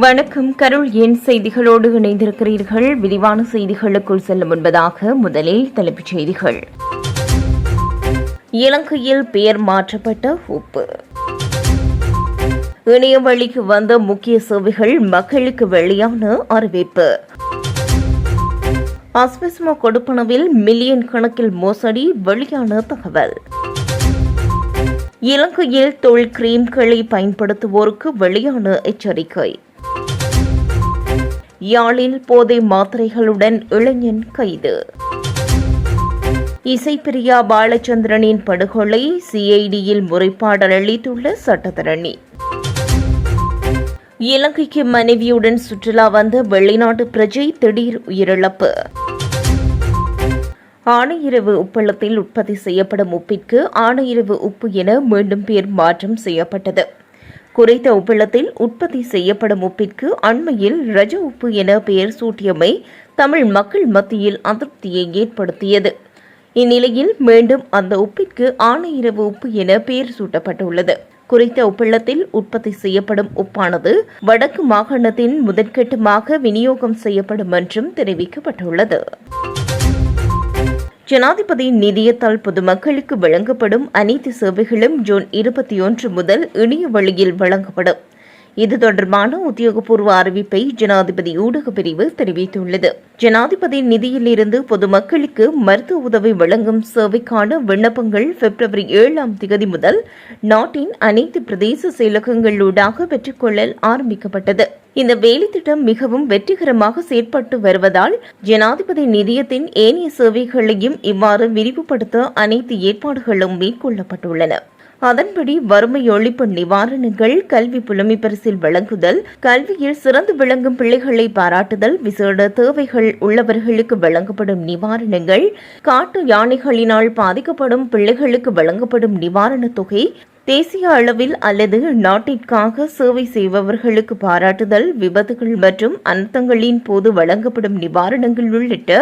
வணக்கம். கருள் எண் செய்திகளோடு இணைந்திருக்கிறீர்கள்? விரிவான செய்திகளுக்குள் செல்லும் முன்பதாக முதலில் தலைப்புச் செய்திகள். இலங்கையில் பெயர் மாற்றப்பட்ட உப்பு. இணைய வழிக்கு வந்த முக்கிய சேவைகள் மக்களுக்கு வெளியான அறிவிப்பு. அஸ்பெஸ்மோ கொடுப்பனவில் மில்லியன் கணக்கில் மோசடி வெளியான தகவல். இலங்கையில் தொழில் கிரீம்களை பயன்படுத்துவோருக்கு வெளியான எச்சரிக்கை. யாழில் போதை மாத்திரைகளுடன் இளைஞன் கைது. இசைப்பிரியா பாலச்சந்திரனின் படுகொலை சிஐடியில் முறைப்பாடல் அளித்துள்ள சட்டத்தரணி. இலங்கைக்கு மனைவியுடன் சுற்றுலா வந்த வெளிநாட்டு பிரஜை திடீர் உயிரிழப்பு. ஆணையிரவு உப்பளத்தில் உற்பத்தி செய்யப்படும் உப்பிற்கு ஆணையிரவு உப்பு என மீண்டும் பேர் மாற்றம் செய்யப்பட்டது. குறைத்த உப்பளத்தில் உற்பத்தி செய்யப்படும் உப்பிற்கு அண்மையில் ரஜ உப்பு என பெயர் சூட்டியமை தமிழ் மக்கள் மத்தியில் அதிருப்தியை ஏற்படுத்தியது. இந்நிலையில் மீண்டும் அந்த உப்பிற்கு ஆணையிரவு உப்பு என பெயர் சூட்டப்பட்டுள்ளது. குறித்த உப்பள்ளத்தில் உற்பத்தி செய்யப்படும் உப்பானது வடக்கு மாகாணத்தின் முதற்கட்டமாக விநியோகம் செய்யப்படும் என்றும் தெரிவிக்கப்பட்டுள்ளது. ஜனாதிபதி நிதியத்தால் பொதுமக்களுக்கு வழங்கப்படும் அனைத்து சேவைகளும் ஜூன் இருபத்தி ஒன்று முதல் இணைய வழியில் வழங்கப்படும். இது தொடர்பான உத்தியோகபூர்வ அறிவிப்பை ஜனாதிபதி ஊடக பிரிவு தெரிவித்துள்ளது. ஜனாதிபதி நிதியிலிருந்து பொதுமக்களுக்கு மருத்துவ உதவி வழங்கும் சேவைக்கான விண்ணப்பங்கள் பிப்ரவரி ஏழாம் தேதி முதல் நாட்டின் அனைத்து பிரதேச செயலகங்களூடாக பெற்றுக்கொள்ளல் ஆரம்பிக்கப்பட்டது. இந்த வேலைத்திட்டம் மிகவும் வெற்றிகரமாக செயற்பட்டு வருவதால் ஜனாதிபதி நிதியத்தின் ஏனைய சேவைகளையும் இவ்வாறு விரிவுபடுத்த அனைத்து ஏற்பாடுகளும் மேற்கொள்ளப்பட்டுள்ளன. அதன்படி வறுமை ஒழிப்பு நிவாரணங்கள் கல்வி புலமை பரிசில் வழங்குதல் கல்வியில் சிறந்து விளங்கும் பிள்ளைகளை பாராட்டுதல் விசேட தேவைகள் உள்ளவர்களுக்கு வழங்கப்படும் நிவாரணங்கள் காட்டு யானைகளினால் பாதிக்கப்படும் பிள்ளைகளுக்கு வழங்கப்படும் நிவாரணத் தொகை தேசிய அளவில் அல்லது நாட்டிற்காக சேவை செய்பவர்களுக்கு பாராட்டுதல் விபத்துகள் மற்றும் அனர்த்தங்களின் போது வழங்கப்படும் நிவாரணங்கள் உள்ளிட்ட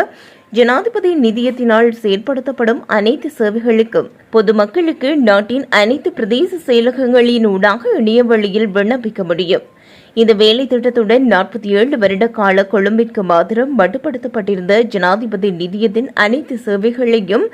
ஜனாதிபதி நிதியத்தினால் செயற்படுத்தப்படும் அனைத்து சேவைகளுக்கும் பொதுமக்களுக்கு நாட்டின் அனைத்து பிரதேச செயலகங்களின் ஊடாக இணைய வழியில் விண்ணப்பிக்க முடியும். இந்த வேலை திட்டத்துடன் நாற்பத்தி ஏழு வருட கால கொழும்பிற்கு மாத்திரம் மட்டுப்படுத்தப்பட்டிருந்த ஜனாதிபதி நிதியத்தின் அனைத்து சேவைகளையும்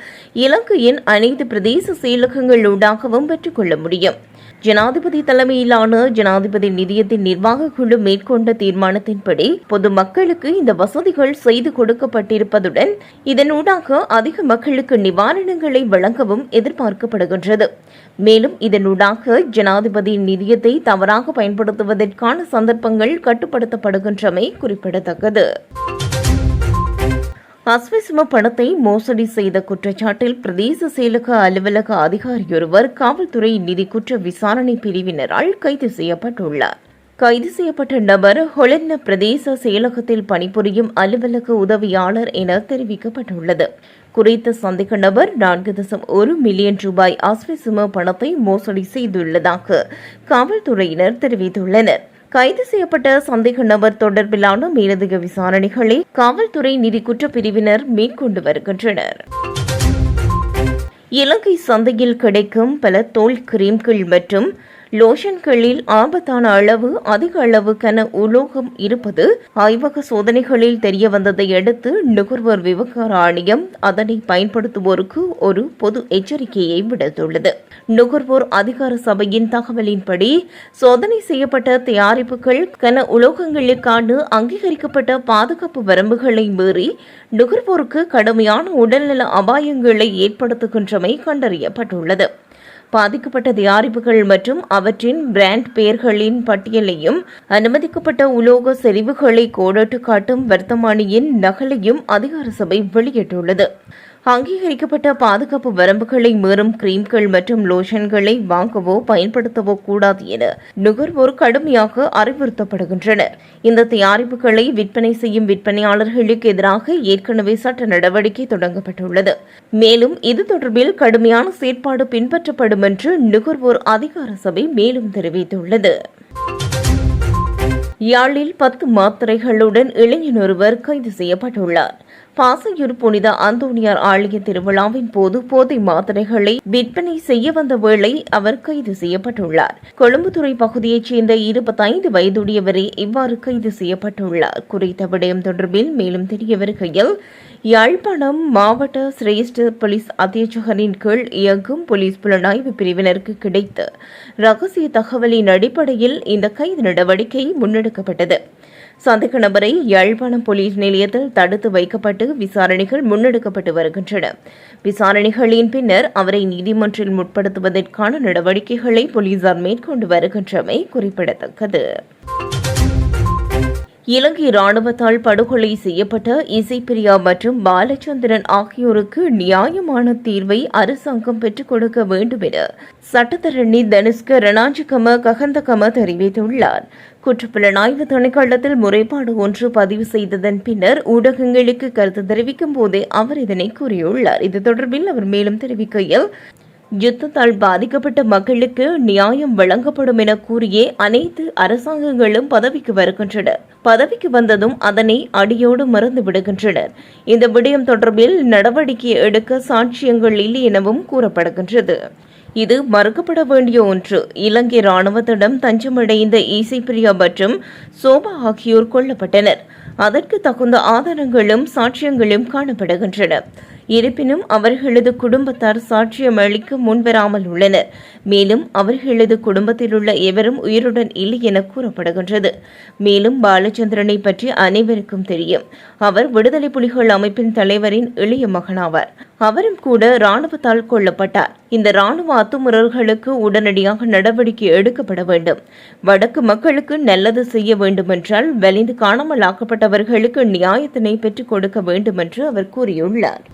இலங்கையின் அனைத்து பிரதேச செயலகங்களூடாகவும் பெற்றுக்கொள்ள முடியும். ஜனாதிபதி தலைமையிலான ஜனாதிபதி நிதியத்தின் நிர்வாக குழு மேற்கொண்ட தீர்மானத்தின்படி பொதுமக்களுக்கு இந்த வசதிகள் செய்து கொடுக்கப்பட்டிருப்பதுடன் இதனூடாக அதிக மக்களுக்கு நிவாரணங்களை வழங்கவும் எதிர்பார்க்கப்படுகின்றது. மேலும் இதனூடாக ஜனாதிபதி நிதியத்தை தவறாக பயன்படுத்துவதற்கான சந்தர்ப்பங்கள் கட்டுப்படுத்தப்படுகின்றமை குறிப்பிடத்தக்கது. அஸ்விசும பணத்தை மோசடி செய்த குற்றச்சாட்டில் பிரதேச செயலக அலுவலக அதிகாரியொருவர் காவல்துறை நிதி குற்ற விசாரணை பிரிவினரால் கைது செய்யப்பட்டுள்ளார். கைது செய்யப்பட்ட நபர் ஹொலென்ன பிரதேச செயலகத்தில் பணிபுரியும் அலுவலக உதவியாளர் என தெரிவிக்கப்பட்டுள்ளது. குறித்த சந்தேக நபர் நான்கு தசம் ஒரு மில்லியன் ரூபாய் அஸ்விசும பணத்தை மோசடி செய்துள்ளதாக காவல்துறையினர் தெரிவித்துள்ளனர். கைது செய்யப்பட்ட சந்தேக நபர் தொடர்பிலான மேலதிக விசாரணைகளை காவல்துறை நிதி குற்றப்பிரிவினர் மேற்கொண்டு வருகின்றனர். இலங்கை சந்தையில் கிடைக்கும் பல தோல் கிரீம்கள் மற்றும் லோஷன்களில் ஆபத்தான அளவு அதிக அளவுக்கான உலோகம் இருப்பது ஆய்வக சோதனைகளில் தெரிய வந்ததை அடுத்து நுகர்வோர் விவகார ஆணையம் அதனை பயன்படுத்துவோருக்கு ஒரு பொது எச்சரிக்கையை விடுத்துள்ளது. நுகர்வோர் அதிகார சபையின் தகவலின்படி சோதனை செய்யப்பட்ட தயாரிப்புகள் கன உலோகங்களுக்கான அங்கீகரிக்கப்பட்ட பாதுகாப்பு வரம்புகளை மீறி நுகர்வோருக்கு கடுமையான உடல்நல அபாயங்களை ஏற்படுத்துகின்றமை கண்டறியப்பட்டுள்ளது. பாதிக்கப்பட்ட தயாரிப்புகள் மற்றும் அவற்றின் பிராண்ட் பெயர்களின் பட்டியலையும் அனுமதிக்கப்பட்ட உலோக செறிவுகளை கோடிட்டு காட்டும் வர்த்தமானியின் நகலையும் அதிகார சபை வெளியிட்டுள்ளது. அங்கீகரிக்கப்பட்ட பாதுகாப்பு வரம்புகளை மீறும் கிரீம்கள் மற்றும் லோஷன்களை வாங்கவோ பயன்படுத்தவோ கூடாது என நுகர்வோர் கடுமையாக அறிவுறுத்தப்படுகின்றனர். இந்த தயாரிப்புகளை விற்பனை செய்யும் விற்பனையாளர்களுக்கு எதிராக ஏற்கனவே சட்ட நடவடிக்கை தொடங்கப்பட்டுள்ளது. மேலும் இது தொடர்பில் கடுமையான செயற்பாடு பின்பற்றப்படும் என்று நுகர்வோர் அதிகார சபை மேலும் தெரிவித்துள்ளது. யாழில் பத்து மாத்திரைகளுடன் இளைஞன் ஒருவர் கைது செய்யப்பட்டுள்ளார். பாசையூர் புனித அந்தோனியார் ஆலய திருவிழாவின் போது போதை மாத்திரைகளை விற்பனை செய்ய வந்த வேளை அவர் கைது செய்யப்பட்டுள்ளார். கொழும்புத்துறை பகுதியைச் சேர்ந்த இருபத்தைந்து வயதுடையவரே இவ்வாறு கைது செய்யப்பட்டுள்ளார். குறித்த விடயம் தொடர்பில் மேலும் தெரிய வருகையில் யாழ்ப்பாணம் மாவட்ட சிரேஷ்ட போலீஸ் அத்தியட்சகரின் கீழ் இயங்கும் போலீஸ் புலனாய்வு பிரிவினருக்கு கிடைத்த ரகசிய தகவலின் அடிப்படையில் இந்த கைது நடவடிக்கை முன்னெடுக்கப்பட்டது. சந்தேக நபரை யாழ்ப்பாணம் போலீஸ் நிலையத்தில் தடுத்து வைக்கப்பட்டு விசாரணைகள் முன்னெடுக்கப்பட்டு வருகின்றன. விசாரணைகளின் பின்னர் அவரை நீதிமன்றில் முற்படுத்துவதற்கான நடவடிக்கைகளை போலீசார் மேற்கொண்டு வருகின்றமை குறிப்பிடத்தக்கது. இலங்கை ராணுவத்தால் படுகொலை செய்யப்பட்ட இசைப்பிரியா மற்றும் பாலச்சந்திரன் ஆகியோருக்கு நியாயமான தீர்வை அரசாங்கம் பெற்றுக் கொடுக்க வேண்டும் என சட்டத்தரணி தனுஷ்க ரணாஜிகம ககந்தகம தெரிவித்துள்ளார். குற்றப்புலனாய்வு திணைக்களத்தில் முறைப்பாடு ஒன்று பதிவு செய்ததன் பின்னர் ஊடகங்களுக்கு கருத்து தெரிவிக்கும் போதே அவர் இதனை கூறியுள்ளார். இது தொடர்பில் அவர் மேலும் தெரிவிக்கையில் யுத்தத்தால் பாதிக்கப்பட்ட மக்களுக்கு நியாயம் வழங்கப்படும் என கூறியே அனைத்து அரசாங்கங்களும் பதவிக்கு வருகின்றன. பதவிக்கு வந்ததும் அதனை அடியோடு மறந்து விடுகின்றனர். இந்த விடயம் தொடர்பில் நடவடிக்கை எடுக்க சாட்சியங்கள் இல்லை எனவும் கூறப்படுகின்றது. இது மறுக்கப்பட வேண்டிய ஒன்று. இலங்கை ராணுவத்திடம் தஞ்சமடைந்த இசைப்பிரியா மற்றும் சோபா ஆகியோர் கொல்லப்பட்டனர். அதற்கு தகுந்த ஆதாரங்களும் சாட்சியங்களும் காணப்படுகின்றன. இருப்பினும் அவர்களது குடும்பத்தார் சாட்சியம் அளிக்க முன்வராமல் உள்ளனர். மேலும் அவர்களது குடும்பத்தில் உள்ள எவரும் உயிருடன் இல்லை என கூறப்படுகின்றது. மேலும் பாலச்சந்திரனை பற்றி அனைவருக்கும் தெரியும். அவர் விடுதலை புலிகள் அமைப்பின் தலைவரின் இளைய மகனாவார். அவரும் கூட ராணுவத்தால் கொல்லப்பட்டார். இந்த ராணுவ அத்துமுறல்களுக்கு உடனடியாக நடவடிக்கை எடுக்கப்பட வேண்டும். வடக்கு மக்களுக்கு நல்லது செய்ய வேண்டுமென்றால் வலிந்து காணாமல் ஆக்கப்பட்டவர்களுக்கு நியாயத்தினை பெற்றுக் கொடுக்க வேண்டும் என்று அவர் கூறியுள்ளார்.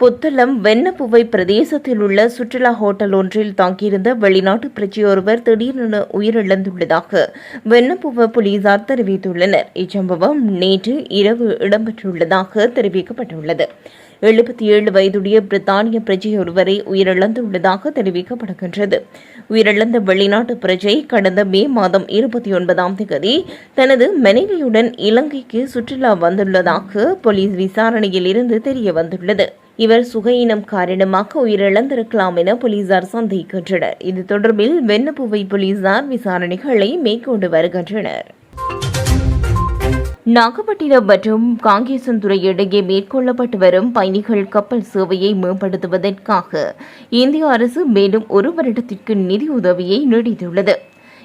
புத்தளம் வெண்ணப்புவை பிரதேசத்தில் உள்ள சுற்றுலா ஹோட்டல் ஒன்றில் தாக்கியிருந்த வெளிநாட்டு பிரஜையொருவர் திடீரென உயிரிழந்துள்ளதாக வெண்ணப்புவ போலீசார் தெரிவித்துள்ளனர். இச்சம்பவம் நேற்று இரவு இடம்பெற்றுள்ளதாக தெரிவிக்கப்பட்டுள்ளது. எழுபத்தி ஏழு வயதுடைய பிரித்தானிய பிரஜை ஒருவரை உயிரிழந்துள்ளதாக தெரிவிக்கப்படுகின்றது. உயிரிழந்த வெளிநாட்டு பிரஜை கடந்த மே மாதம் இருபத்தி ஒன்பதாம் தேதி தனது மனைவியுடன் இலங்கைக்கு சுற்றுலா வந்துள்ளதாக போலீஸ் விசாரணையில் இருந்து தெரிய வந்துள்ளது இவர் சுகையினம் காரணமாக உயிரிழந்திருக்கலாம் என போலீசார் சந்தேகிக்கின்றனர். இது தொடர்பில் வெண்ணப்புவை போலீசார் விசாரணைகளை மேற்கொண்டு வருகின்றனர். நாகப்பட்டினம் மற்றும் காங்கேசன்துறை இடையே மேற்கொள்ளப்பட்டு வரும் பயணிகள் கப்பல் சேவையை மேம்படுத்துவதற்காக இந்திய அரசு மேலும் ஒரு வருடத்திற்கு நிதி உதவியை நீடித்துள்ளது.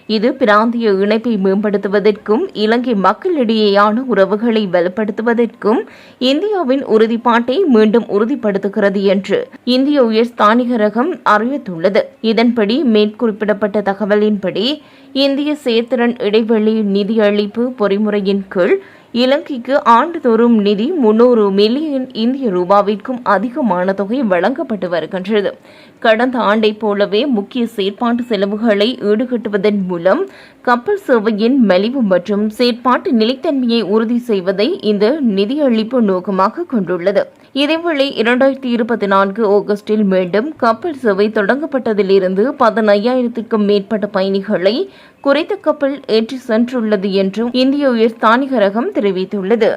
இது பிராந்திய இணைப்பை மேம்படுத்துவதற்கும் இலங்கை மக்களிடையேயான உறவுகளை வலுப்படுத்துவதற்கும் இந்தியாவின் உறுதிப்பாட்டை மீண்டும் உறுதிப்படுத்துகிறது என்று இந்திய உயர் ஸ்தானிகரகம் அறிவித்துள்ளது. இதன்படி மேற்குறிப்பிடப்பட்ட தகவலின்படி இந்திய சேர்த்திறன் இடைவெளி நிதியளிப்பு பொறிமுறையின் கீழ் இலங்கைக்கு ஆண்டுதோறும் நிதி முன்னூறு மில்லியன் இந்திய ரூபாவிற்கும் அதிகமான தொகை வழங்கப்பட்டு வருகின்றது. கடந்த ஆண்டை போலவே முக்கிய செயற்பாட்டு செலவுகளை ஈடுகட்டுவதன் மூலம் கப்பல் சேவையின் மலிவு மற்றும் செயற்பாட்டு நிலைத்தன்மையை உறுதி செய்வதை இந்த நிதியளிப்பு நோக்கமாக கொண்டுள்ளது. இதேவேளை இரண்டாயிரத்தி இருபத்தி நான்கு ஆகஸ்டில் மீண்டும் கப்பல் சேவை தொடங்கப்பட்டதிலிருந்து பதினையாயிரத்திற்கும் மேற்பட்ட பயணிகளை குறைந்த கப்பல் ஏற்றி சென்றுள்ளது என்றும் இந்திய உயர் ஸ்தானிகரகம் தெரிவித்துள்ளது.